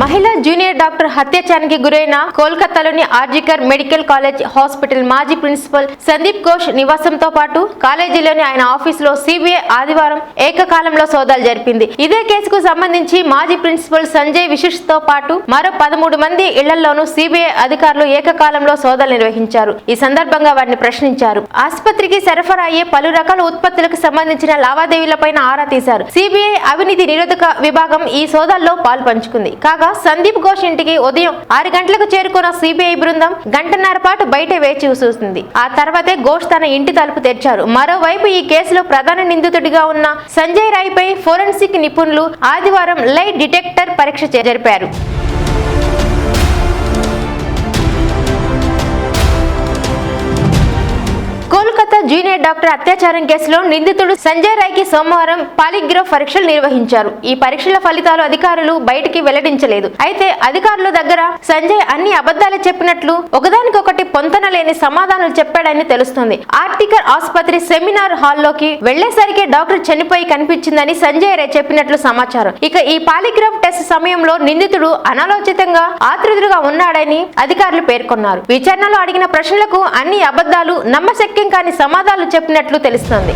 మహిళా junior doctor హత్యాచారానికి గురైన కోల్కతాలోని ఆర్జికర్ మెడికల్ కాలేజ్ హాస్పిటల్ మాజీ ప్రిన్సిపల్ సందీప్ ఘోష్ నివాసంతో పాటు కాలేజీలోని ఆయన ఆఫీసులో సిబిఐ ఆదివారం ఏకకాలంలో సోదాలు జరిపింది. ఇదే కేసుకు సంబంధించి మాజీ ప్రిన్సిపల్ సంజయ్ విశిష్తో పాటు మరో పదమూడు మంది ఇళ్ళలోనూ సిబిఐ అధికారులు ఏకకాలంలో సోదాలు నిర్వహించారు. ఈ సందర్భంగా వారిని ప్రశ్నించారు. ఆసుపత్రికి సరఫరా అయ్యే పలు రకాల ఉత్పత్తులకు సంబంధించిన లావాదేవీలపైన ఆరా తీశారు. సిబిఐ అవినీతి నిరోధక విభాగం ఈ సోదాల్లో పాలు పంచుకుంది. కాగా సందీప్ ఘోష్ ఇంటికి ఉదయం ఆరు గంటలకు చేరుకున్న సిబిఐ బృందం గంటన్నర పాటు బయట వేచి చూసింది. ఆ తర్వాతే ఘోష్ తన ఇంటి తలుపు తెరిచారు. మరోవైపు ఈ కేసులో ప్రధాన నిందితుడిగా ఉన్న సంజయ్ రాయ్ పై ఫోరెన్సిక్ నిపుణులు ఆదివారం లైట్ డిటెక్టర్ పరీక్ష జరిపారు. జూనియర్ డాక్టర్ అత్యాచారం కేసులో నిందితుడు సంజయ్ రాయ్కి సోమవారం పాలిగ్రాఫ్ పరీక్షలు నిర్వహించారు. ఈ పరీక్షల ఫలితాలు అధికారులు బయటికి వెల్లడించలేదు. అయితే అధికారుల దగ్గర సంజయ్ అన్ని అబద్ధాలు చెప్పినట్లు ఒకదానికొకటి పొంతన లేని సమాధానాలు చెప్పాడని తెలుస్తుంది. ఆర్టికల్ ఆసుపత్రి సెమినార్ హాల్లోకి వెళ్ళేసరికి డాక్టర్ చనిపోయి కనిపించిందని సంజయ్ రాయ్ చెప్పినట్లు సమాచారం. ఇక ఈ పాలిగ్రాఫ్ టెస్ట్ సమయంలో నిందితుడు అనాలోచితంగా ఆతృతుడుగా ఉన్నాడని అధికారులు పేర్కొన్నారు. విచారణలో అడిగిన ప్రశ్నలకు అన్ని అబద్ధాలు నమ్మశక్యం కాని సమాధానాలు చెప్పినట్లు తెలుస్తోంది.